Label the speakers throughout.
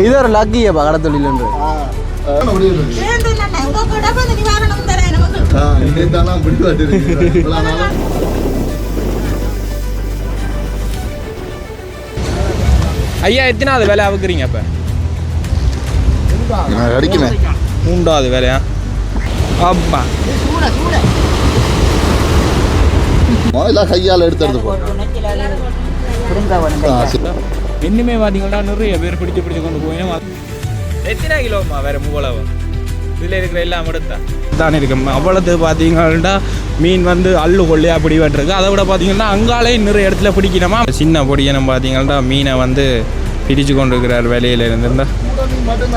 Speaker 1: இது ஒரு லக்கியப்பா கடத்தொழில்
Speaker 2: ஐயா எத்தனாவது வேலை அவுக்குறீங்க அப்போ
Speaker 3: அடிக்குமே
Speaker 2: மூன்றாவது வேலையா அப்பா
Speaker 3: எல்லாம் கையால் எடுத்து எடுத்து போ.
Speaker 2: இன்னுமே பார்த்தீங்கன்னா நிறைய பேர் பிடிச்சு பிடிச்சு கொண்டு போய் எத்தனை கிலோமா வேற மூவளவு? இதில் இருக்கிற எல்லாம் எடுத்தா? தான் இருக்கு. அவ்வளோது பார்த்தீங்கன்னா மீன் வந்து அள்ளு கொள்ளையா பிடி வெட்டிருக்கு அதை விட பார்த்தீங்கன்னா அங்காலே நிறைய இடத்துல பிடிக்கணுமா? சின்ன பொடியனம் பார்த்தீங்கன்னா மீனை வந்து பிடிச்சு கொண்டு இருக்கிறார் வேலையில இருந்து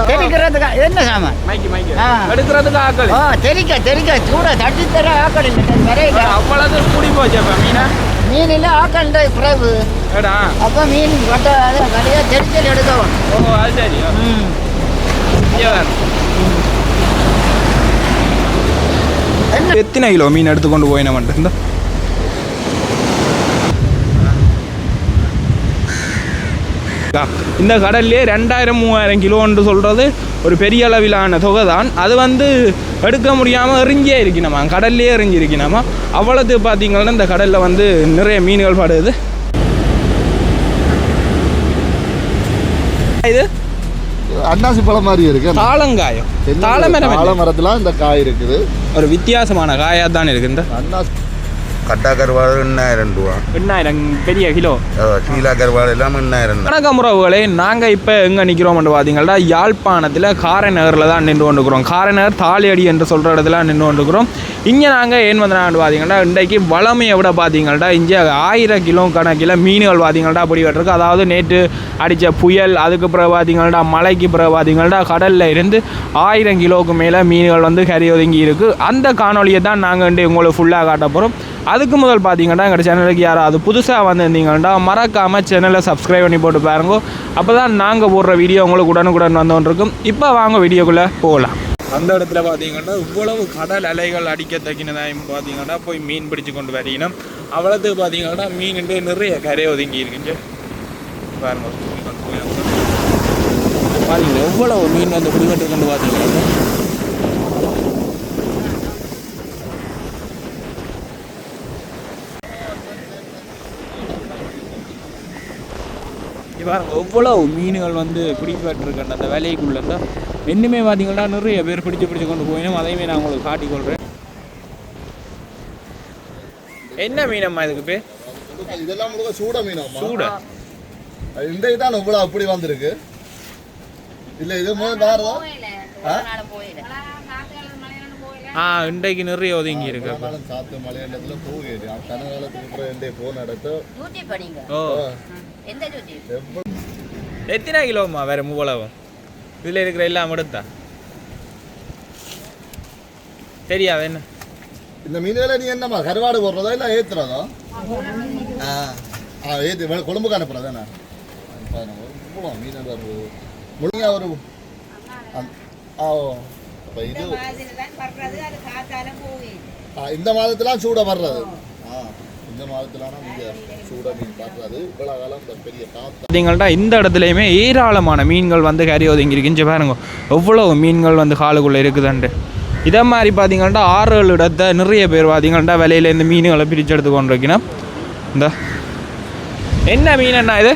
Speaker 4: தெரிக்கிறதுக்கு என்ன சாமான்?
Speaker 2: மைக்கு மைக்கு
Speaker 4: ஆ.
Speaker 2: எடுக்கிறதுக்கு ஆக்கள்.
Speaker 4: தெரிக்க தெரிக்க சூட தட்டி தர ஆக்கள்
Speaker 2: அவ்வளவு கூடி போச்சு மீனா.
Speaker 4: மீன் இல்லை ஆக்கள் குறைவு
Speaker 2: ஏடா.
Speaker 4: அப்போ மீன் வட்ட கடையாக தெரிச்சல் எடுக்கவும்
Speaker 2: ஓ அது சரி.
Speaker 4: ம்.
Speaker 2: எத்தனை கிலோ மீன் எடுத்து கொண்டு போயின மட்டும் இந்த. இந்த கடல்லே ரெண்டாயிரம் மூவாயிரம் கிலோன்னு சொல்கிறது ஒரு பெரிய அளவிலான தொகை தான். அது வந்து எடுக்க முடியாமல் எறிஞ்சே இருக்கணுமா கடல்லே எறிஞ்சு இருக்கணுமா அவ்வளோது பார்த்தீங்கன்னா இந்த கடலில் வந்து நிறைய மீன்கள் படுது. இது
Speaker 3: அன்னாசி பழம் மாதிரி இருக்கு
Speaker 2: தாளங்காயம் தாளமரம்
Speaker 3: தாழ
Speaker 2: இல்லை.
Speaker 3: மரத்துல இந்த காய் இருக்குது.
Speaker 2: ஒரு வித்தியாசமான காயாக தான் இருக்குது இந்த.
Speaker 3: அன்னாசி
Speaker 5: கட்டா கருவாடு எண்ணாயிரம் ரூபா.
Speaker 2: எண்ணாயிரம் பெரிய கிலோ?
Speaker 5: அஹ் சீலா கருவாடு எல்லாம் எண்ணாயிரம்
Speaker 2: வணக்கம் உறவுகளே. நாங்கள் இப்போ எங்கே நிற்கிறோம்னு பார்த்தீங்கன்னா யாழ்ப்பாணத்தில் காரைநகரில் தான் நின்று கொண்டுக்கிறோம் காரைநகர் தாலியடி என்று சொல்கிற இடத்துல நின்று கொண்டுக்கிறோம் இங்கே நாங்கள் ஏன் வந்தனான்னு பார்த்தீங்கன்னா இன்றைக்கு வளமையை விட பார்த்தீங்கன்னா இங்கே ஆயிரம் கிலோ கணக்கில் மீன்கள் பார்த்தீங்கன்னா அப்படி வெட்டிருக்கு அதாவது நேற்று அடித்த புயல் அதுக்கு பிறகு பார்த்தீங்கன்னா மழைக்கு பிறகு பார்த்தீங்கன்னா கடலில் இருந்து ஆயிரம் கிலோவுக்கு மேலே மீன்கள் வந்து கரை ஒதுங்கி இருக்குது அந்த காணொலியை தான் நாங்கள் இன்றைக்கு உங்களுக்கு ஃபுல்லாக காட்ட போகிறோம் அதுக்கு முதல் பார்த்தீங்கன்னா எங்கள் சேனலுக்கு யாராவது புதுசாக வந்திருந்தீங்கன்னா மறக்காமல் சேனலை சப்ஸ்கிரைப் பண்ணி போட்டு பாருங்க. அப்போ தான் நாங்கள் போடுற வீடியோ உங்களுக்கு உடனுக்குடன் வந்து இருக்கும் இப்போ வாங்க வீடியோக்குள்ளே போகலாம். அந்த இடத்துல பார்த்தீங்கன்னா இவ்வளவு கடல் அலைகள் அடிக்க தக்கினதாயும் பார்த்தீங்கன்னா போய் மீன் பிடிச்சு கொண்டு வரீங்கன்னா அவ்வளோத்துக்கு பார்த்தீங்கன்னா மீன் நிறைய கரை ஒதுங்கி இருக்குங்க பாருங்க. பாருங்க எவ்வளவு மீன் வந்து பிடிபட்டு கொண்டு பார்த்தீங்கன்னா இங்க பாருங்க எவ்வளவு மீன்கள் வந்து பிடிப்பட்டிருக்கேன் அந்த வேலைக்குள்ள தான் இன்னுமே பார்த்தீங்கன்னா நிறைய பேர் பிடிச்சு பிடிச்சு கொண்டு போயிடும் அதையுமே நான் உங்களுக்கு காட்டிக்கொள்கிறேன் என்ன மீனம்மா இதுக்கு பேர்?
Speaker 3: இதெல்லாம் முழுக்க சூட மீனாமா
Speaker 2: சூட?
Speaker 3: இந்த இதான் இவ்வளவு அப்படி வந்திருக்கு. இல்ல இது முதல் வேறதா
Speaker 2: ஆ இன்றைக்கு நிறைய ஒதுங்கி இருக்கு.
Speaker 3: காலம் சாத்து மலையண்டத்துல போகுது. கனகாலத்துக்கு அப்புறம் எந்த போன
Speaker 4: படிங்க
Speaker 2: ஓ. எத்தனை கிலோம்மா வேற மூவளவும் இதில் இருக்கிற எல்லாம் எடுத்தா? தெரியாது என்ன?
Speaker 3: இந்த மீன்களை நீ என்னம்மா கருவாடு போடுறதா இல்ல ஏத்துறதா? ஆ. ஆ ஏத்து வெ- கொழும்புக்கு அனுப்புறதா தானே இவ்வளோ மீன் முழுங்க ஒரு ஆ ஓ. அப்ப இது இந்த மாதத்துலாம் சூட வர்றது. ஆ. இந்த மாதத்துலாம் சூட மீன் பார்க்கறது இவ்வளோ காலம் இந்த பெரிய காத்து
Speaker 2: பார்த்தீங்கள்டா இந்த இடத்துலையுமே ஏராளமான மீன்கள் வந்து கறி ஒதுங்கி இருக்குன்னு பாருங்க எவ்வளோ மீன்கள் வந்து காலுக்குள்ளே இருக்குதுன்ட்டு. இதே மாதிரி பார்த்தீங்கன்னா ஆறு ஏழு இடத்த நிறைய பேர் பார்த்தீங்கன்னா விலையில இந்த மீன்களை பிரித்து எடுத்து கொண்டிருக்கணும் இந்த என்ன மீன் என்ன இது?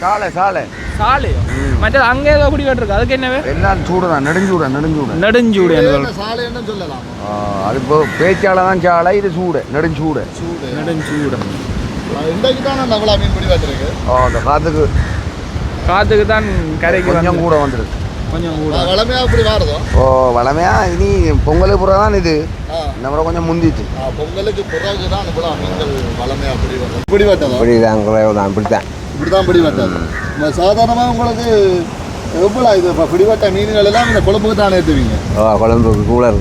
Speaker 5: சாலை சாலை.
Speaker 2: சாலையோ மற்றது அங்கே ஏதோ அப்படி கட்டிருக்கு? அதுக்கு என்னவே?
Speaker 5: எல்லாம் சூடு தான் நெடுஞ்சூடு. நெடுஞ்சூடு
Speaker 2: நெடுஞ்சூடு
Speaker 3: சாலைன்னு சொல்லலாம்?
Speaker 5: அது இப்போ பேச்சால தான் சாலை இது சூடு நெடுஞ்சூடு.
Speaker 3: சூடு.
Speaker 2: நெடுஞ்சூடு.
Speaker 3: இன்றைக்கு தான் அவ்வளோ மீன் பிடி பார்த்துருக்கு
Speaker 5: ஓ அந்த காத்துக்கு
Speaker 2: காற்றுக்கு தான் கரைக்கு
Speaker 5: கொஞ்சம் கூட வந்துருக்கு.
Speaker 2: கொஞ்சம் கூட.
Speaker 3: வளமையாக இப்படி வாரதோ?
Speaker 5: ஓ வளமையா? இனி பொங்கலுக்கு பிறகு தான் இது முறை கொஞ்சம் முந்திச்சு.
Speaker 3: ஆ, பொங்கலுக்கு பிறகு தான் மீன்கள் வளமையாக பிடி வரும் பிடி வட்டதோ
Speaker 5: இப்படிதான் குறைவு தான் இப்படித்தான்.
Speaker 3: இப்படி தான் பிடி வட்டது இந்த சாதாரணமாக உங்களுக்கு எவ்வளோ இது இப்போ பிடிவட்ட மீன்கள் எல்லாம் இந்த குழம்புக்கு தான் ஏற்றுவீங்க
Speaker 5: ஓ குழம்புக்கு கூலர்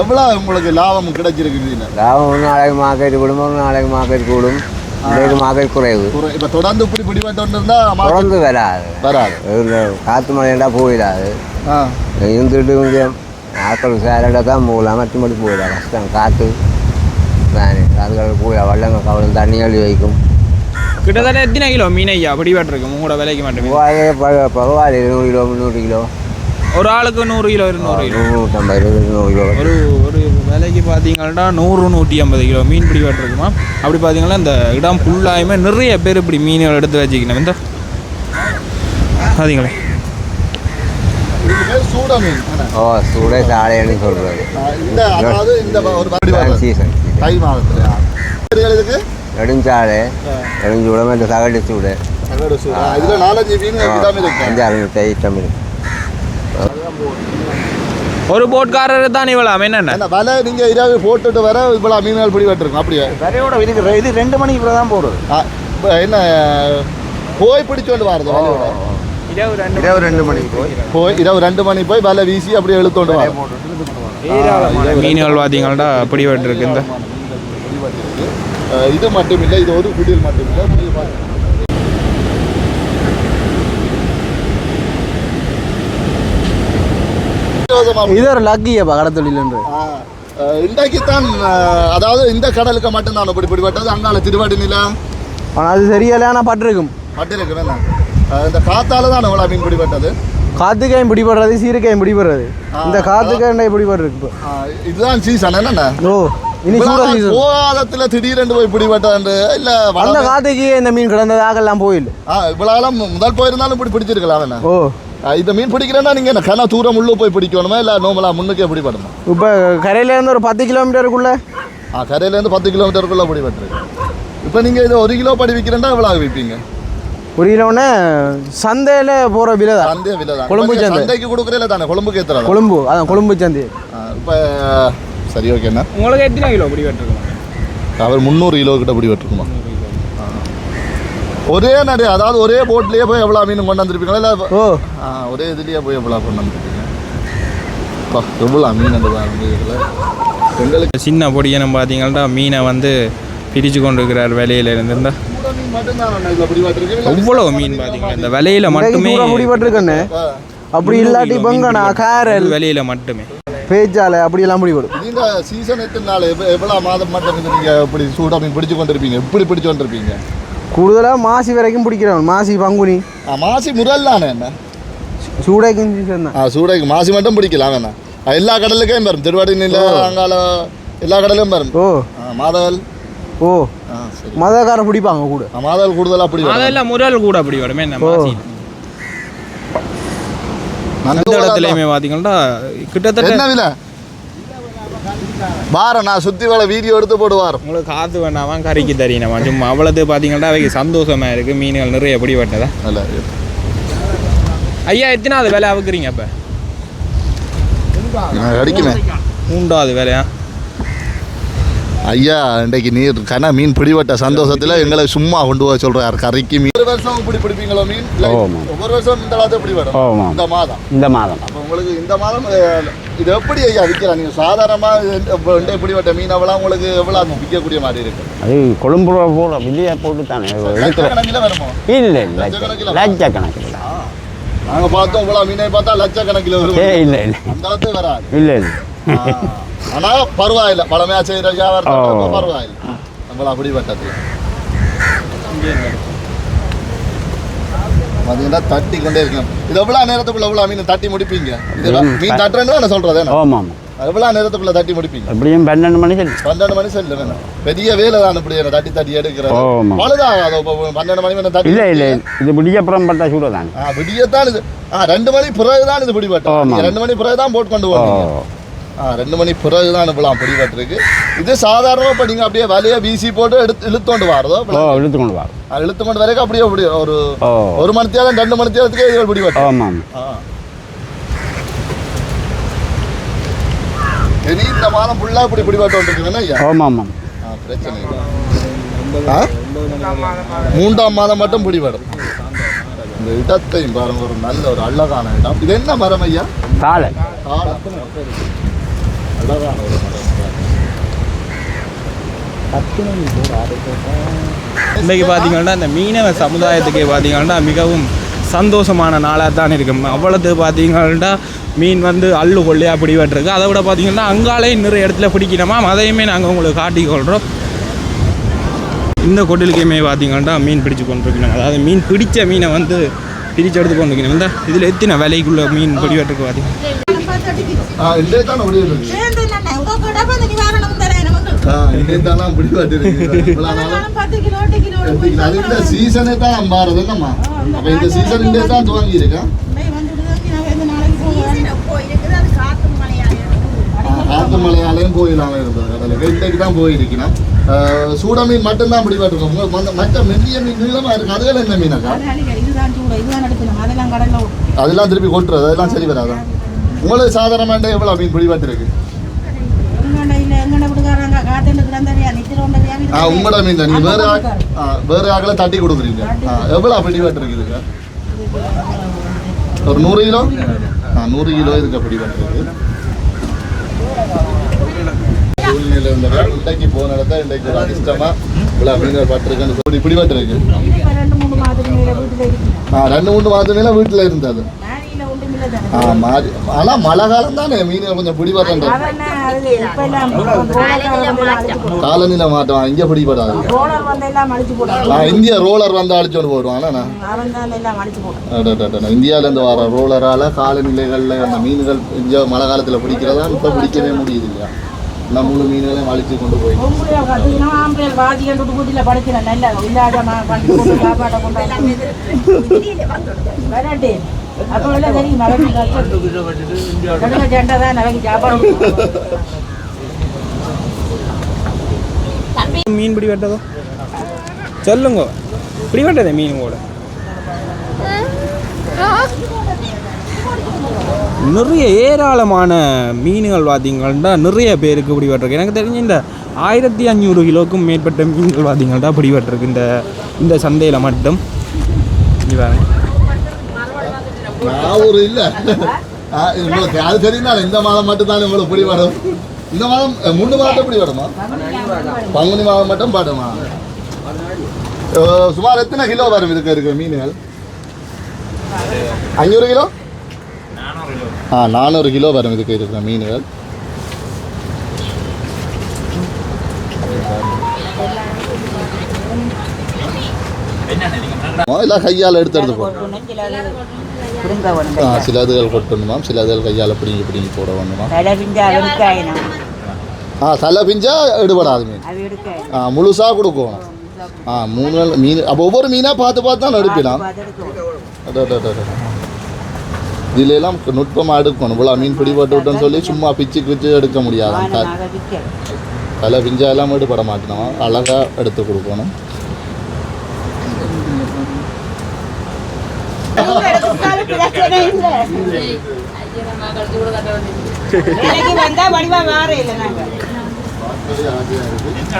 Speaker 3: எவ்வளோ உங்களுக்கு லாபம் கிடைச்சிருக்கு
Speaker 5: லாபம் நாளைக்கு மார்க்கெட் ஒரு நாளைக்கு மார்க்கெட் கூடும். மார்க்கெட் குறைவு.
Speaker 3: இப்போ தொடர்ந்து இப்படி இருந்தால்
Speaker 5: தொடர்ந்து வராது.
Speaker 3: வராது.
Speaker 5: காற்று மழைண்டா போயிடாது. இருந்துட்டு கொஞ்சம் ஆட்கள் சேரடாக தான் போகலாம். மற்றபடி போயிடலாம். கஷ்டம் காற்று தானே அதுகள் போய் வள்ளங்க கவலம் தண்ணி அள்ளி வைக்கும்.
Speaker 2: கிட்டத்தட்ட எத்தனை கிலோ மீன் ஐயா? பிடிபட்டிருக்கு உங்களோட விலைக்கு மட்டுமே.
Speaker 5: பரவாயில்ல இருநூறு கிலோ முந்நூறு கிலோ.
Speaker 2: ஒரு ஆளுக்கு நூறு கிலோ இருநூறு கிலோ.
Speaker 5: நூற்றம்பது கிலோ.
Speaker 2: ஒரு ஒரு விலைக்கு பார்த்தீங்கன்னா நூறு நூற்றி ஐம்பது கிலோ மீன் பிடிபட்டிருக்குமா அப்படி பார்த்தீங்கன்னா இந்த இடம் ஃபுல்லாயுமே நிறைய பேர் இப்படி மீன்கள் எடுத்து வச்சுக்கணும். இந்த பார்த்தீங்களே
Speaker 3: இதுக்கு பேர் சூட மீன் என்ன?
Speaker 5: ஓ சூட சாலைன்னு சொல்கிறது
Speaker 3: இந்த அதாவது இந்த ஒரு படி வரும்.
Speaker 5: சீசன்
Speaker 3: தை மாதத்துல. இதுகள் இதுக்கு
Speaker 5: நெடுஞ்சாலை நெடுஞ்சூடம் இந்த சகடு சூடு
Speaker 3: இதுல நாலஞ்சு மீன் விடாம இருக்கு.
Speaker 5: அஞ்சு அறுநூத்தி ஐட்டம் இருக்கு.
Speaker 2: ஒரு போட்காரர் தான் இவ்வளோ என்னென்ன?
Speaker 3: என்ன வலை நீங்க இரவு போட்டுட்டு வர இவ்வளவு மீன்கள் பிடி வெட்டிருக்கும் அப்படியே?
Speaker 1: வரையோட இதுக்கு இது ரெண்டு மணிக்கு இவ்வளோ தான் போடுறது.
Speaker 3: என்ன போய் பிடிச்சு கொண்டு வரது வலையோட?
Speaker 2: இரவு ரெண்டு
Speaker 5: மணிக்கு போய்
Speaker 3: போய். இரவு ரெண்டு மணி போய் வலை வீசி அப்படியே இழுத்தோண்டு வர
Speaker 2: மீன்கள் பார்த்தீங்கன்னா பிடிபட்டிருக்கு இந்த.
Speaker 3: இது மட்டும் இல்லை இது ஒரு குடில் மட்டும் இல்லை இது பாருங்க. விரோதமா
Speaker 1: இது ஒரு லக்கியப்பா கடத்தொழில்ன்றது
Speaker 3: ஆ, அஹ், இன்றைக்குத்தான் அதாவது இந்த கடலுக்கு மட்டும்தான் இப்படி பிடிபட்டது. அங்கால திருவாடி நிலா
Speaker 1: ஆனால் அது சரியில்லையான பட்டிருக்கும்.
Speaker 3: மட்டும் அஹ், இந்த காத்தால தான் இவ்வளோ மீன் பிடிபட்டது.
Speaker 1: காத்துக்காயும் பிடிபடுறது சீரக்காயும் பிடிபடுறது. இந்த காத்துக்காய் பிடிபடுறது
Speaker 3: இதுதான் சீசன் என்னண்ணா
Speaker 1: ஓ. இனி
Speaker 3: போகாதத்துல திடீரென்று போய் பிடிபட்டது இல்ல வளர்ந்த
Speaker 1: காத்துக்கு இந்த மீன் கிடந்ததாகலாம் போயில்லை.
Speaker 3: ஆ இவ்வளவு முதல் போயிருந்தாலும் இப்படி பிடிச்சிருக்கலாம் என்ன
Speaker 1: ஓ.
Speaker 3: இந்த மீன் பிடிக்கிறேன்னா நீங்க என்ன கனா தூரம் உள்ள போய் பிடிக்கணுமா இல்ல நோமலா முன்னுக்கே பிடிபடணும்?
Speaker 1: இப்போ கரையிலேருந்து ஒரு பத்து கிலோமீட்டருக்குள்ள?
Speaker 3: ஆ கரையில இருந்து பத்து கிலோமீட்டருக்குள்ள பிடிபட்டுருக்கு. இப்போ நீங்க இது ஒரு கிலோ படி விற்கிறேன்னா எவ்வளவு விற்பீங்க
Speaker 1: ஒரு கிலோன்னு சந்தையில் போகிற விலை தான்
Speaker 3: சந்தை விலை தான்
Speaker 1: கொழும்பு.
Speaker 3: சந்தைக்கு கொடுக்குறீல தானே கொழும்புக்கு ஏத்துறதா?
Speaker 1: கொழும்பு அதான் கொழும்பு சந்தை.
Speaker 3: இப்போ சரி ஓகேண்ணா
Speaker 2: உங்களுக்கு எத்தனை கிலோ பிடிபட்டிருக்கு
Speaker 3: அவர் முந்நூறு கிலோ கிட்ட பிடிபட்டுருக்குமா ஒரே நடு அதாவது ஒரே போட்லயே போய் எவ்வளோ மீன் கொண்டு வந்திருப்பீங்களா? இல்லை
Speaker 1: ஓ.
Speaker 3: ஒரே இதுலேயே போய் எவ்வளோ கொண்டு வந்திருப்பீங்க? அப்பா, எவ்வளோ மீன் இதில்? எங்களுக்கு
Speaker 2: சின்ன பொடியனம் பார்த்தீங்கன்னா மீனை வந்து பிரித்து கொண்டு இருக்கிறார் விலையில இருந்து. இந்த
Speaker 3: கூட மீன் மட்டும்தான் இதில் பிடிபட்டுருக்கு
Speaker 2: எவ்வளோ மீன் பார்த்தீங்கன்னா இந்த விலையில மட்டுமே
Speaker 1: சூட பிடிபட்டிருக்கண்ணே அப்படி இல்லாட்டி பங்கனா காரல்.
Speaker 2: விலையில மட்டுமே.
Speaker 1: பேச்சாலை அப்படியெல்லாம் பிடிபடும்
Speaker 3: இந்த சீசன் எத்தனை நாள் எவ்வ- எவ்வளோ மாதம் மட்டும் நீங்கள் இப்படி சூடாக மீன் பிடிச்சு கொண்டு இருப்பீங்க எப்படி பிடிச்சு கொண்டு இருப்பீங்க
Speaker 1: கூடுதலாக மாசி வரைக்கும் பிடிக்கிறவன். மாசி பங்குனி.
Speaker 3: ஆ மாசி முரல்லானே என்ன?
Speaker 1: சூடைக்கும் சீசன் தான்
Speaker 3: ஆ சூடாக்கு மாசி மட்டும் பிடிக்கலாம் வேணா எல்லா கடலுக்கும் வரும். திருவாடி நில அங்கால எல்லா கடலும் வரும்.
Speaker 1: ஓ.
Speaker 3: மாதவல்.
Speaker 1: ஓ.
Speaker 3: ஆ சரி.
Speaker 1: மதக்காரன் பிடிப்பாங்க கூட.
Speaker 3: மாதவல் கூடுதலாக வரும்
Speaker 2: அதெல்லாம் முரல் கூட அப்படி வருமே என்ன
Speaker 3: நண்டு
Speaker 2: அந்த இடத்துலையுமே பார்த்தீங்கன்னா கிட்டத்தட்ட
Speaker 3: என்ன விலை? வாரம் நான் சுத்தி வர வீடியோ எடுத்து போடுவார்.
Speaker 2: உங்களுக்கு காத்து வேணாமா கறிக்கு தெரியணுமா சும்மா அவ்வளவு பார்த்தீங்கன்னா அவைக்கு சந்தோஷமா இருக்கு. மீன்கள் நிறைய பிடிபட்டதா?
Speaker 3: நல்ல
Speaker 2: ஐயா எத்தனாவது விலை அவுக்குறீங்க அப்போ?
Speaker 3: அடிக்குமே
Speaker 2: மூன்றாவது விலையா?
Speaker 3: ஐயா இன்றைக்கு நீர் கன மீன் பிடிபட்ட சந்தோஷத்துல எங்களை சும்மா கொண்டு போக சொல்றாரு. கறிக்கு மீன் வருஷம் இப்படி பிடிப்பீங்களோ மீன். ஒவ்வொரு வருஷம் இந்த காலத்தை பிடிபடும்
Speaker 5: ஆமா.
Speaker 3: இந்த மாதம்.
Speaker 5: இந்த மாதம்.
Speaker 3: அப்போ உங்களுக்கு இந்த மாதம் இது எப்படி ஐயா விற்கலாம் நீங்கள் சாதாரணமாக ரெண்டே பிடிபட்ட மீன் அவ்வளோ உங்களுக்கு எவ்வளோ அது விற்கக்கூடிய மாதிரி இருக்கு?
Speaker 5: அது கொழும்பு போட வெளியே போட்டு தானே
Speaker 3: வருமோ
Speaker 5: இல்லை இல்லை
Speaker 3: லட்சக்கணக்கில் நாங்கள் பார்த்தோம் இவ்வளோ மீனை பார்த்தா லட்சக்கணக்கில் வரும்.
Speaker 5: இல்லை இல்லை.
Speaker 3: அந்த அளவுக்கு வராது.
Speaker 5: இல்லை இல்லை.
Speaker 3: ஆனா பரவாயில்ல. பழமையா செய்யற வியாபாரத்தை பரவாயில்ல. நம்மள அப்படிப்பட்டது. பார்த்தீங்கன்னா தட்டி கொண்டே இருக்கணும் இது எவ்வளவு நேரத்துக்குள்ள எவ்வளவு மீன் தட்டி முடிப்பீங்க? இது. மீன் தட்டுறேன்னு நான். என்ன?
Speaker 5: ஆமாம்.
Speaker 3: எவ்வளவு நேரத்துக்குள்ள தட்டி முடிப்பீங்க?
Speaker 5: எப்படியும் பன்னெண்டு மணி சரி
Speaker 3: பன்னெண்டு மணி செல்லு வேணும் பெரிய வேலை தான் இப்படி தட்டி தட்டி எடுக்கிறது
Speaker 5: ஆமா.
Speaker 3: பழுதாகாது இப்போ பன்னெண்டு மணி வேணும் தட்டி
Speaker 5: இல்லை இல்லை. இது முடியப்புறம் பட்டா சூட தானே
Speaker 3: ஆ விடியத்தான் இது. ஆ ரெண்டு மணி பிறகுதான் இது பிடிபட்டோம் ரெண்டு மணி பிறகுதான் போட் கொண்டு
Speaker 5: ஓ
Speaker 3: போவீங்க. ஆ ரெண்டு மணி பிறகு தான் இப்பெல்லாம் பிடிபட்டிருக்கு இது சாதாரணமாக இப்போ நீங்கள் அப்படியே வலையை வீசி போட்டு எடுத்து வாரதோ
Speaker 5: இழுத்து கொண்டு வா.
Speaker 3: அது இழுத்து கொண்டு வரைக்கும் அப்படியே அப்படி ஒரு ஒரு மணி தேரம் ரெண்டு மணி தேரத்துக்கே இது பிடிபட்டோம்
Speaker 5: ஆமாம்
Speaker 3: இனி இந்த மாதம் ஃபுல்லாக இப்படி பிடிபட்டு ஐயா?
Speaker 5: ஆமாம் ஆமாம்
Speaker 3: பிரச்சனை இல்லை. மூன்றாம் மாதம் மட்டும் பிடிபடும் இந்த இடத்தையும் பாருங்க ஒரு நல்ல ஒரு அழகான இடம். இது என்ன மரம் ஐயா?
Speaker 5: சாலை
Speaker 3: ஆழம். அழகான ஒரு மரம்
Speaker 2: இன்றைக்கு பார்த்தீங்கன்னா இந்த மீனவ சமுதாயத்துக்கு பார்த்தீங்கன்னா மிகவும் சந்தோஷமான நாளாக தான் இருக்கும். அவ்வளவு பார்த்தீங்கன்னா மீன் வந்து அள்ளு கொள்ளையாக பிடிபட்டுருக்கு. அதை விட பார்த்தீங்கன்னா அங்காலே நிறைய இடத்துல பிடிக்கணுமா? அதையுமே நாங்கள் உங்களுக்கு காட்டிக்கொள்கிறோம் இந்த கொட்டிலுக்குமே பார்த்தீங்கன்னா மீன் பிடிச்சு கொண்டிருக்கணும். அதாவது மீன் பிடிச்ச மீனை வந்து பிரித்து எடுத்து கொண்டிருக்கணும். இந்த இதில் எத்தனை விலைக்குள்ள மீன் பிடிபட்டுருக்கு பார்த்தீங்கன்னா
Speaker 6: நமக்கு
Speaker 3: ஆ இங்கே தான் முடிவாட்டு இருக்கு அது இந்த சீசனே தான் மாறுது என்னம்மா அப்போ இந்த சீசன் இங்கே தான் துவங்கி இருக்கேன் ஆத்து மலையாலையும் இருந்தது கடலுக்கு இன்றைக்கு தான் போயிருக்கணும் சூட மீன் மட்டும்தான் பிடிபாட்டுருக்கோம் மற்ற மெல்லிய மீன் நீளமாக இருக்கு அதுகள் என்ன மீனாக்கா
Speaker 6: அதெல்லாம் கடல்ல
Speaker 3: அதெல்லாம் திருப்பி கொட்டுறது அதெல்லாம் சரி வராதா உங்களுக்கு சாதாரணமாக எவ்வளோ மீன் பிடிபாட்டு இருக்கு
Speaker 6: எங்கண்ட இல்ல எங்கண்ட விடுக்காரங்க காத்துட்டு கிடந்தறியா நித்திரோண்டறியா
Speaker 3: ஆ உங்களோட மீன் தான். நீங்கள் வேறு வேறு ஆக்களை தட்டி கொடுக்குறீங்க. எவ்வளோ பிடிபாட்டு இருக்குதுங்க ஒரு நூறு கிலோ? ஆ நூறு கிலோ இருக்கு பிடிபாட்டு இருக்கு சூழ்நிலை இன்றைக்கு போன இடத்த இன்றைக்கு ஒரு அதிர்ஷ்டமா இவ்வளோ மீன்கள் பட்டிருக்குன்னு சொல்லி பிடிபாட்டு இருக்கு
Speaker 6: இப்ப ரெண்டு மூணு மேல வீட்டுல
Speaker 3: வீட்டில் இருந்தது.
Speaker 6: நாரியில ஒன்றும் இல்லை தானே
Speaker 3: ஆ மாறி ஆனால் மழை காலம் தானே மீன் கொஞ்சம்
Speaker 6: ரோலர்
Speaker 3: காலநிலை மாற்றம் இங்கே பிடிபடாது. இந்தியா ரோலர் வந்து
Speaker 6: அழிச்சு போட்டான்
Speaker 3: அடடடட. இந்தியாவிலேருந்து வர ரோலரால் காலநிலைகளில் அந்த மீன்கள் இங்கே மழை காலத்தில் பிடிக்கிறதா இப்போ பிடிக்கவே முடியுது இல்லையா நம்ம மூணு மீன்களையும் அழிச்சு கொண்டு போய்.
Speaker 6: கண்டு நல்ல இல்லாத
Speaker 2: மீன் பிடி வெட்டதோ சொல்லுங்க பிடி வெட்டதே மீன் கூட நிறைய ஏராளமான மீன்கள் பார்த்தீங்கன்னா நிறைய பேருக்கு பிடிபட்டிருக்கு எனக்கு தெரிஞ்ச இந்த ஆயிரத்தி அஞ்சூறு கிலோக்கும் மேற்பட்ட மீன்கள் பார்த்தீங்கன்னா பிடிபட்டிருக்கு இந்த இந்த சந்தையில் மட்டும் பாருங்க.
Speaker 3: ஒரு இல்லை. உங்களுக்கு அது தெரியும்னால இந்த மாதம் மட்டும் தான் உங்களுக்கு பிடி வரும்? இந்த மாதம் மூணு மாதம் பிடி வருமா? பங்குனி மாதம் மட்டும் பாடுமா? சுமார் எத்தனை கிலோ வரும் இதுக்கு இருக்கிற மீன்கள்? அஞ்சூறு கிலோ? ஆ நானூறு கிலோ வரும் இதுக்கு இருக்கிற மீன்கள். எல்லாம் கையால் எடுத்து எடுத்து போடும்
Speaker 6: குடுங்க ஒன்று
Speaker 3: ஆ சில இதுகள் கொட்டணுமாம் சில இதுகள் கையால் பிடிங்கி பிடிங்கி போட வேணுமா?
Speaker 6: தலை பிஞ்சா எடுக்காயினா?
Speaker 3: ஆ தலை பிஞ்சா எடுபடாது மீன் ஆ முழுசாக கொடுக்கணும். ஆ மூணு நாள் மீன் அப்போ ஒவ்வொரு மீனாக பார்த்து பார்த்து தான் எடுப்பினான் இதுல எல்லாம் நுட்பமாக எடுக்கணும். இவ்வளோ மீன் பிடிபட்டு விட்டோன்னு சொல்லி சும்மா பிச்சு பிச்சு எடுக்க முடியாது. தலை பிஞ்சா எல்லாம் எடுபட மாட்டணும் அழகாக எடுத்து கொடுக்கணும்
Speaker 6: வந்தா வடிவா வேற இல்லை நாங்க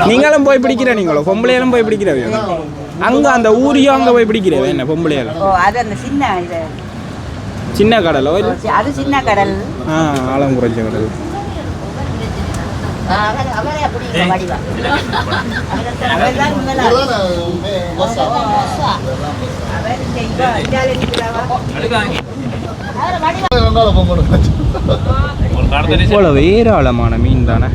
Speaker 2: நீங்களும் போய் பிடிக்கிற நீங்களோ பொம்பளையெல்லாம் போய் பிடிக்கிறவே அங்கே அந்த ஊரியும் அங்கே போய் பிடிக்கிறவே என்ன பொம்பளையெல்லாம்
Speaker 6: ஓ அது அந்த சின்ன இது
Speaker 2: சின்ன கடலோ இல்லை
Speaker 6: அது சின்ன கடல்
Speaker 2: ஆ ஆழம் குறைஞ்ச கடல்
Speaker 6: அவர்
Speaker 2: இவ்வளவு ஏராளமான மீன் தானே?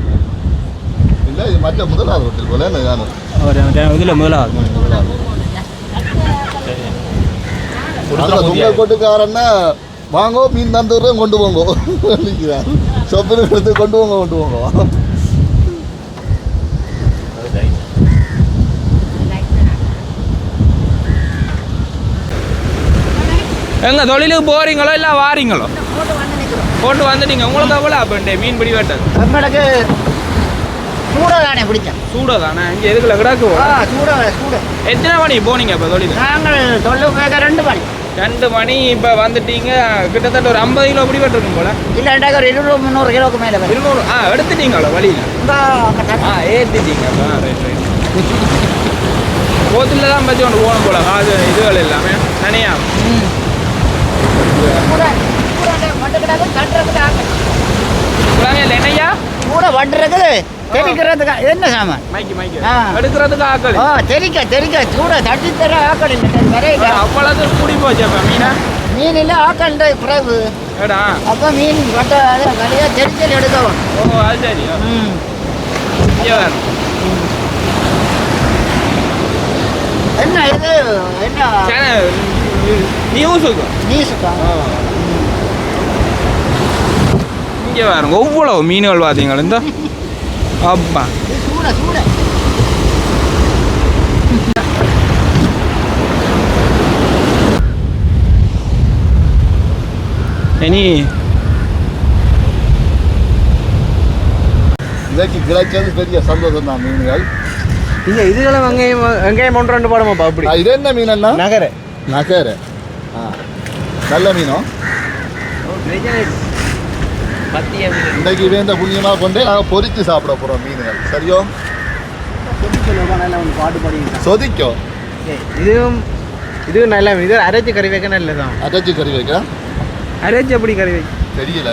Speaker 2: இதில் முதலாவது.
Speaker 3: துங்கல் கொட்டுக்காரன்னா வாங்கோ மீன் தந்துடுறேன் கொண்டு போங்கோ. நிற்கிறான் சொப்பில் எடுத்து கொண்டு போங்க கொண்டு போங்க.
Speaker 2: எங்க தொழிலுக்கு போறீங்களோ இல்லை வாரீங்களோ? போட்டு வந்துட்டீங்க உங்களுக்கு எவ்வளோ அப்போ மீன் பிடி வெட்டது
Speaker 4: நம்மளுக்கு சூட தானே பிடிச்சோம்
Speaker 2: சூட தானே இங்கே எதுக்குள்ள கிடக்கு
Speaker 4: சூட சூட.
Speaker 2: எத்தனை மணி போனீங்க இப்போ தொழில்
Speaker 4: நாங்கள் தொழில் ரெண்டு மணி.
Speaker 2: ரெண்டு மணி இப்போ வந்துட்டீங்க. கிட்டத்தட்ட ஒரு ஐம்பது கிலோ பிடி வெட்டிருக்கும் போல.
Speaker 4: இல்லைண்டா ஒரு இருநூறு முந்நூறு கிலோக்கு மேலே
Speaker 2: இருநூறு ஆ எடுத்துட்டீங்களோ வழியில்?
Speaker 4: இந்த
Speaker 2: ஆ ஏற்றிட்டீங்க ஆ ரைட் ரைட் போத்தில் தான் பற்றி ஒன்று போகணும் போல. காது இதுகள் எல்லாமே தனியா
Speaker 4: கூட கூட வண்டுக்கிட்டாங்க தட்டுறதுக்கு ஆக்கள்
Speaker 2: சொல்லுங்க இல்லை என்னையா
Speaker 4: கூட வண்டுறது தெரிக்கிறதுக்கு என்ன சாமான் ஆ.
Speaker 2: எடுக்கிறதுக்கு ஆக்கள்.
Speaker 4: ஓ தெரிக்க தெரிக்க கூட தட்டி தர ஆக்கள்
Speaker 2: அவ்வளவு கூடி போச்சு அப்போ மீனா?
Speaker 4: மீன் இல்லை ஆக்கள்
Speaker 2: ஏடா.
Speaker 4: அப்போ மீன் வட்ட வலையாக தெரிச்சல் எடுக்கவும்.
Speaker 2: ஓ அது சரி.
Speaker 4: ம்.
Speaker 2: வேறு
Speaker 4: இது? என்ன?
Speaker 2: நியூஸுக்கு
Speaker 4: நியூஸுக்கா
Speaker 2: இங்கே பாருங்க எவ்வளோ மீன்கள் பார்த்தீங்களா இந்த அப்பா
Speaker 4: இது சூட சூட
Speaker 2: இனி
Speaker 3: இன்றைக்கு கிடைச்சது பெரிய சந்தோஷம் தான் மீன்கள்
Speaker 1: இங்க இதுகளை வெங்காயம் வெங்காயம் ஒன்று ரெண்டு போடமாப்பா அப்படி
Speaker 3: இது என்ன மீன் அண்ணா
Speaker 1: நகர
Speaker 3: நகர நல்ல மீனோ? இன்றைக்கு வேந்த புண்ணியமாக கொண்டே நாங்கள் பொரித்து சாப்பிட போகிறோம் மீன்கள். சரியோ? சொதிக்கோ?
Speaker 1: இதுவும் இதுவும் நல்ல மீன். இது அரைச்சி கறி வைக்க நல்லதான்
Speaker 3: அரைச்சி கறி வைக்க?
Speaker 2: அரைச்சி எப்படி கறி வைக்க
Speaker 3: தெரியல.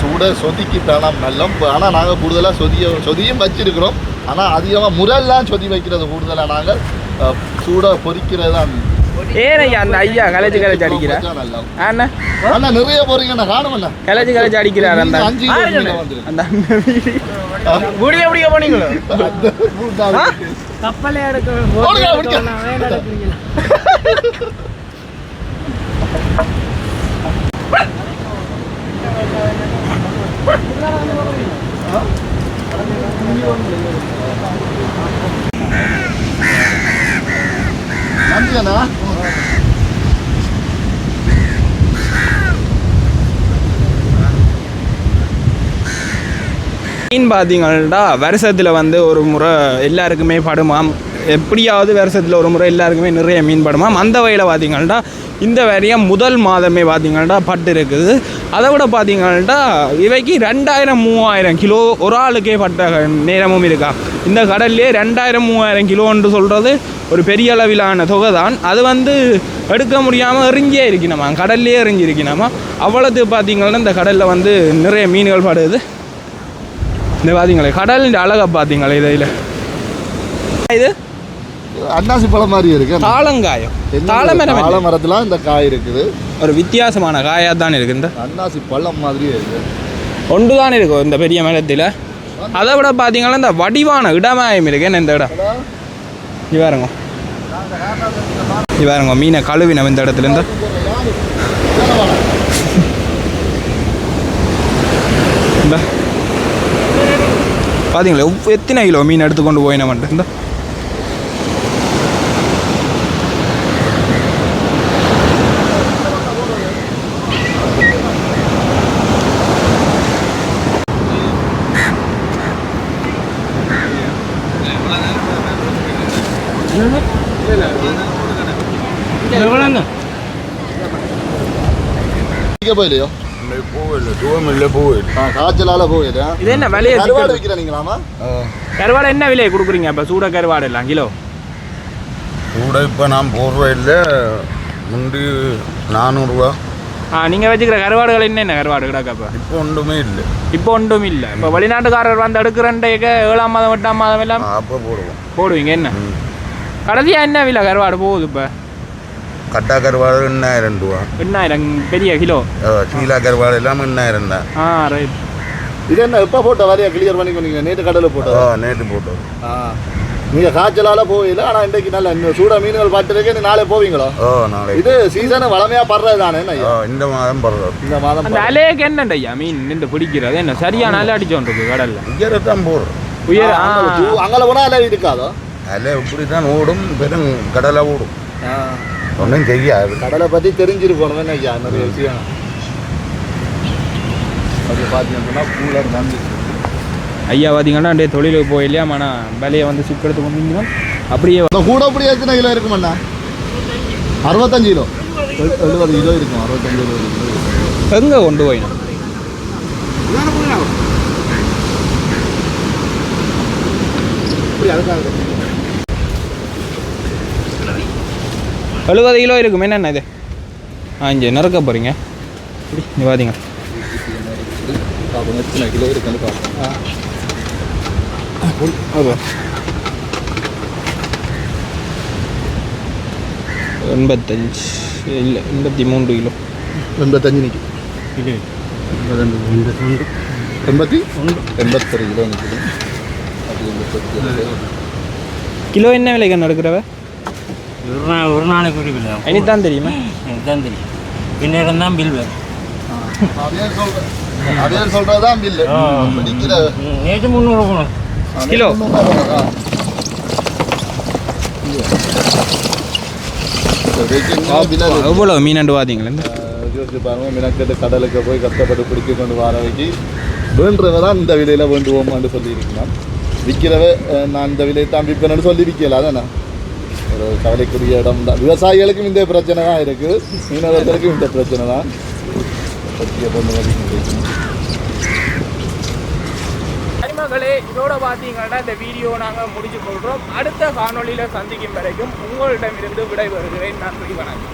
Speaker 3: சூட சொதிக்கு தானாம் நல்லம் ஆனால் நாங்கள் கூடுதலாக சொதிய சொதியும் வச்சிருக்கிறோம். ஆனால் அதிகமாக முரல்லாம் சொதி வைக்கிறது கூடுதலாக நாங்கள் சூட பொரிக்கிறது தான்
Speaker 2: ஏன் ஐயா அந்த ஐயா கலைச்சு கலைச்சு அடிக்கிறா? அண்ணா
Speaker 3: அண்ணா நிறைய போறீங்கண்ணா காணுமண்ணா
Speaker 2: கலைச்சு கலைச்சு அடிக்கிறார் அந்த
Speaker 3: அஞ்சு.
Speaker 2: அந்த.
Speaker 1: குடிய குடிக்க போனீங்களோ? கப்பலே எடுக்க
Speaker 3: ஓடுங்க,
Speaker 2: மீன் பார்த்தீங்கன்னா வருஷத்தில் வந்து ஒரு முறை எல்லாருக்குமே படுமாம். எப்படியாவது வருஷத்தில் ஒரு முறை எல்லாருக்குமே நிறைய மீன் படுமாம் அந்த வகையில் பார்த்தீங்கன்னா இந்த வரையும் முதல் மாதமே பார்த்தீங்கன்னா பட்டு இருக்குது. அதை விட பார்த்தீங்கன்னா இவைக்கு ரெண்டாயிரம் மூவாயிரம் கிலோ ஒரு ஆளுக்கே பட்ட நேரமும் இருக்கா? இந்த கடல்லே ரெண்டாயிரம் மூவாயிரம் கிலோன்னு சொல்கிறது ஒரு பெரிய அளவிலான தொகை தான் அது வந்து எடுக்க முடியாமல் எறிஞ்சே இருக்கணுமா கடல்லே எறிஞ்சிருக்கணுமா அவ்வளோது பார்த்தீங்கன்னா இந்த கடலில் வந்து நிறைய மீன்கள் படுது. இந்த பார்த்தீங்களே கடலின் அழகை பார்த்தீங்களே இதில் இது
Speaker 3: அன்னாசி பழம் மாதிரி இருக்கு.
Speaker 2: தாளங்காயம். தாளமரம்
Speaker 3: தாழ மரத்துல இந்த காய் இருக்குது.
Speaker 2: ஒரு வித்தியாசமான காயாக தான் இருக்குது இந்த?
Speaker 3: அன்னாசி பழம் மாதிரியே இருக்கு.
Speaker 2: ஒன்று தான் இருக்கும் இந்த பெரிய மரத்தில் அதை விட பார்த்தீங்கன்னா இந்த வடிவான இடமாயம் இருக்கு. என்ன இந்த இடம்? இவாருங்க இவாருங்க மீனை கழுவினம் இந்த இடத்துல இருந்து. இந்த. பார்த்தீங்களா எத்தனை கிலோ மீன் எடுத்துக்கொண்டு போயினவன்ட்டு இந்த.
Speaker 3: இங்க போயிலையோ காய்ச்சலால போயில
Speaker 2: இது என்ன விலையை
Speaker 3: கருவாடு விற்கிறீங்களாமா
Speaker 2: கருவாடை என்ன விலையை கொடுக்குறீங்க? இப்போ சூட கருவாடு எல்லாம் கிலோ.
Speaker 7: கூட இப்போ நான் இல்லை. முந்தி நானூறுரூவா
Speaker 2: ஆ நீங்கள் வச்சுக்கிற கருவாடுகள் என்னென்ன கருவாடு கிடக்கப்போ
Speaker 7: இப்போ ஒன்றுமே இல்லை.
Speaker 2: இப்போ ஒன்றும் இல்லை. இப்போ வெளிநாட்டுக்காரர் வந்து எடுக்கிறன்றைக்க ஏழாம் மாதம் எட்டாம் மாதம் எல்லாம்
Speaker 7: அப்போ போடுவோம்.
Speaker 2: போடுவீங்க என்ன? கடைசியாக என்ன விலை கருவாடு போகுது இப்போ?
Speaker 7: கட்டா கருவாடு எண்ணாயிரம் ரூபா
Speaker 2: எண்ணாயிரம் பெரிய கிலோ
Speaker 7: சீலா கருவாடு எல்லாம் எண்ணாயிரம் தான்
Speaker 2: ஆ ரைட்
Speaker 3: இது என்ன எப்போ போட்ட வரையா கிளியர் பண்ணி நீங்க நேற்று கடலில்
Speaker 7: ஓ
Speaker 3: போட்டதா
Speaker 7: நேற்று போட்டோம்
Speaker 3: ஆ நீங்க காய்ச்சலால போகல ஆனா இன்றைக்கு நல்ல இன்னும் சூட மீன்கள் பார்த்துருக்கே நீ நாளை போவீங்களோ
Speaker 7: ஓ நாளைக்கு
Speaker 3: இது சீசன் வளமையா படுறது தானே என்ன
Speaker 7: ஓ
Speaker 3: ஐயா?
Speaker 7: இந்த மாதம் படுறோம்
Speaker 3: இந்த மாதம்
Speaker 2: அந்த அலையக்கு என்னண்ட ஐயா மீன் நின்று பிடிக்கிறது என்ன சரியான அலை அடிச்சோன்றிருக்கு கடல்ல
Speaker 7: இங்கே தான் போடுறோம்
Speaker 2: உயர்
Speaker 3: அங்கே போனா அலை இருக்காதோ
Speaker 7: அதில் இப்படி தான் ஓடும் பெரும் கடலை ஓடும் ஒன்றும் செய்யாது.
Speaker 3: கடலை பத்தி தெரிஞ்சிருக்கணும் ஐயா? நிறைய விஷயம். அப்படி பார்த்தீங்கன்னா கூலர் நன்றி
Speaker 2: ஐயா பார்த்தீங்கன்னா அப்படியே தொழிலுக்கு போயிலையா ஆனால் விலையை வந்து சிக்கெடுத்து கொண்டு அப்படியே
Speaker 3: கூட அப்படி எத்தனை கிலோ இருக்குமண்ணா அறுபத்தஞ்சு கிலோ. எழு- எழுபது கிலோ இருக்கும் அறுபத்தஞ்சு எழுபது கிலோ இருக்கும்.
Speaker 2: எங்கே கொண்டு போயிடும்
Speaker 3: இப்படி அதுக்காக
Speaker 2: எழுபது கிலோ இருக்கும். என்னென்ன இது? ஆ இங்கே நிறக்க போகிறீங்க இங்கே பார்த்தீங்க எண்பத்தஞ்சு இல்லை எண்பத்தி மூன்று கிலோ.
Speaker 3: எண்பத்தஞ்சு நிற்கும் எண்பத்தி எண்பத்தொரு கிலோ நிற்குது
Speaker 2: கிலோ என்ன விலைக்கு நடக்கிறவ?
Speaker 8: ஒரு நாள் ஒரு நாளைக்கு குடிக்கல
Speaker 2: இனித்தான் தெரியுமா?
Speaker 8: எனக்கு தான் தெரியும். பின்னேரம் தான் பில் வரும்
Speaker 3: பிடிக்கிற
Speaker 8: ம், நேற்று முந்நூறு போகணும்
Speaker 2: கிலோ. எவ்வளோ மீனண்டு பார்த்தீங்களா
Speaker 3: யோசிச்சு பாருங்க மினக்கெட்டு கடலுக்கு போய் கஷ்டப்பட்டு பிடிக்க கொண்டு வர வைக்கி வேண்டுறவ தான் இந்த விலையில வேண்டுவோம்னு சொல்லியிருக்கலாம். விற்கிறவ நான் இந்த விலையை தான் விற்பேன்னு சொல்லி விற்கல அதானே? ஒரு கவலைக்குரிய இடம். தான் விவசாயிகளுக்கும் இந்த பிரச்சனை தான் இருக்கு. மீனவர்களுக்கும் இந்த பிரச்சனை தான். பற்றிய பொண்ணு வரைக்கும்
Speaker 2: மகளே இதோட பார்த்தீங்கன்னா இந்த வீடியோ நாங்கள் முடிச்சு கொள்கிறோம் அடுத்த காணொளியில் சந்திக்கும் வரைக்கும் உங்களிடமிருந்து விடைபெறுகிறேன். நன்றி வணக்கம்.